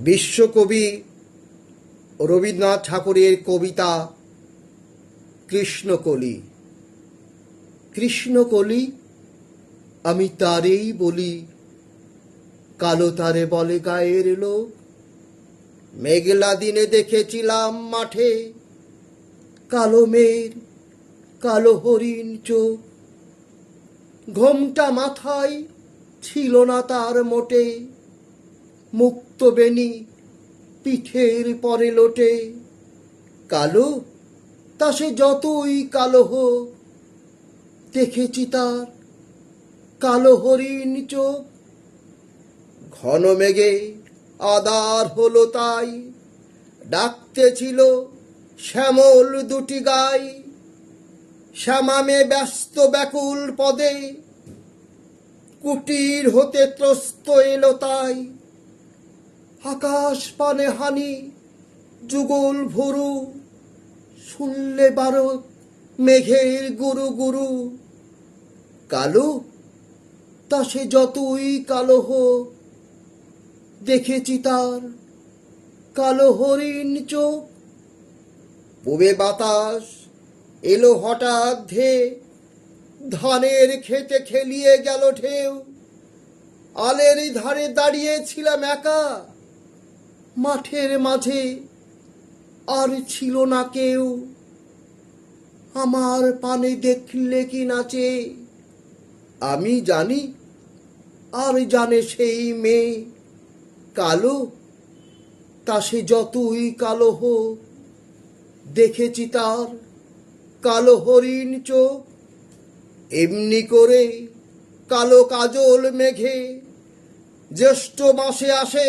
বিশ্বকবি রবীন্দ্রনাথ ঠাকুরের কবিতা কৃষ্ণকলি। কৃষ্ণকলি, আমি তারেই বলি, কালো তারে বলে গায়ের লোক। মেঘলা দিনে দেখেছিলাম মাঠে, কালো মেঘ, কালো হরিণ চোখ। ঘোমটা মাথায় ছিল না তার মোটে মুক্ত বেনি পিঠের পরে লোটে। কালো, তা সে যতই কালো হোক, দেখেছি তার কালো হরিণ চোখ। ঘন মেঘে আদার হলো তাই, ডাকতে ছিল শ্যামল দুটি গাই। শ্যামামে ব্যস্ত ব্যাকুল পদে, কুটির হতে ত্রস্ত এলো তাই। আকাশ পানে হানি, যুগল ভরু, শুনলে বারক মেঘের গুরু গুরু। কালো, তা সে যতই কালো হোক, দেখেছি তার কালো হরিণ চোখ। পুবে বাতাস এলো হঠাৎ ধে, ধানের খেতে খেলিয়ে গেল ঢেউ। আলের ধারে দাঁড়িয়েছিলাম একা মাঠের মাঝে আর ছিল না কেউ। আমার পানে দেখলে কি নাচে? আমি জানি, আর জানে সেই মেয়ে। কালো, তা সে যতই কালো হোক, দেখেছি তার কালো হরিণ চোখ। এমনি করে কালো কাজল মেঘে, জ্যৈষ্ঠ মাসে আসে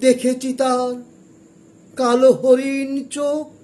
দেখেছি তার। কালো হরিণ চোখ